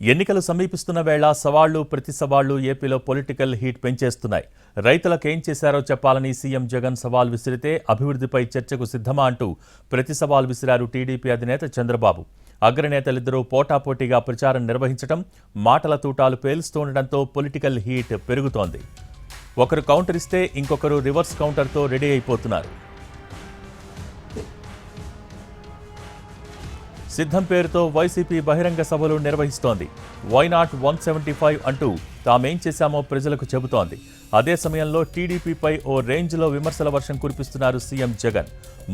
ఎన్నికలు సమీపిస్తున్న వేళ సవాళ్ళు ప్రతి సవాళ్ళు ఏపీలో పొలిటికల్ హీట్ పెంచేస్తున్నాయి. రైతులకు ఏం చేశారో చెప్పాలని సీఎం జగన్ సవాల్ విసిరితే అభివృద్ధిపై చర్చకు సిద్ధమా అంటూ ప్రతి సవాల్ విసిరారు టీడీపీ అధినేత చంద్రబాబు. అగ్రనేతలిద్దరూ పోటాపోటీగా ప్రచారం నిర్వహించడం మాటల తూటాలు పేలుస్తుండటంతో పొలిటికల్ హీట్ పెరుగుతోంది. ఒకరు కౌంటర్ ఇస్తే ఇంకొకరు రివర్స్ కౌంటర్తో రెడీ అయిపోతున్నారు. సిద్ధం పేరుతో వైసీపీ బహిరంగ సభలు నిర్వహిస్తోంది. వైనాట్ వన్ సెవెంటీ ఫైవ్ అంటూ తామేం చేశామో ప్రజలకు చెబుతోంది. అదే సమయంలో టీడీపీపై ఓ రేంజ్లో విమర్శల వర్షం కురిపిస్తున్నారు సీఎం జగన్.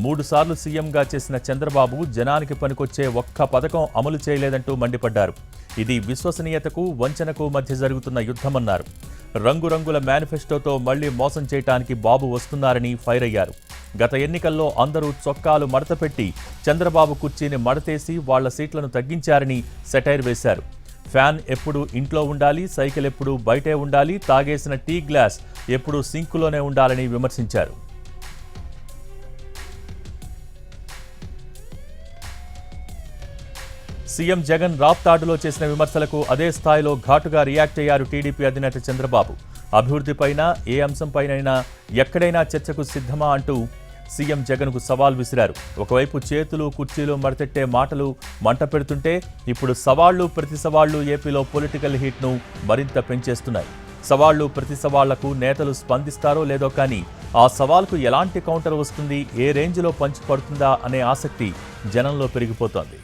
మూడుసార్లు సీఎంగా చేసిన చంద్రబాబు జనానికి పనికొచ్చే ఒక్క పథకం అమలు చేయలేదంటూ మండిపడ్డారు. ఇది విశ్వసనీయతకు వంచనకు మధ్య జరుగుతున్న యుద్ధమన్నారు. రంగురంగుల మేనిఫెస్టోతో మళ్ళీ మోసం చేయటానికి బాబు వస్తున్నారని ఫైర్ అయ్యారు. గత ఎన్నికల్లో అందరూ చొక్కాలు మడతపెట్టి చంద్రబాబు కుర్చీని మడతేసి వాళ్ళ సీట్లను తగ్గించారని సెటైర్ వేశారు. ఫ్యాన్ ఎప్పుడు ఇంట్లో ఉండాలి సైకిల్ ఎప్పుడు బయటే ఉండాలి తాగేసిన టీ గ్లాస్ ఎప్పుడు సింకులోనే ఉండాలని విమర్శించారు. సీఎం జగన్ రాప్తాడులో చేసిన విమర్శలకు అదే స్థాయిలో ఘాటుగా రియాక్ట్ అయ్యారు టీడీపీ అధినేత చంద్రబాబు. అభివృద్ధిపైన ఏ అంశంపైనైనా ఎక్కడైనా చర్చకు సిద్ధమా అంటూ సీఎం జగన్కు సవాల్ విసిరారు. ఒకవైపు చేతులు కుర్చీలు మడతెట్టే మాటలు మంట పెడుతుంటే ఇప్పుడు సవాళ్ళు ప్రతి సవాళ్ళు ఏపీలో పొలిటికల్ హీట్ను మరింత పెంచేస్తున్నాయి. సవాళ్ళు ప్రతి సవాళ్ళకు నేతలు స్పందిస్తారో లేదో కానీ ఆ సవాల్కు ఎలాంటి కౌంటర్ వస్తుంది ఏ రేంజ్లో పంచి పడుతుందా అనే ఆసక్తి జనంలో పెరిగిపోతోంది.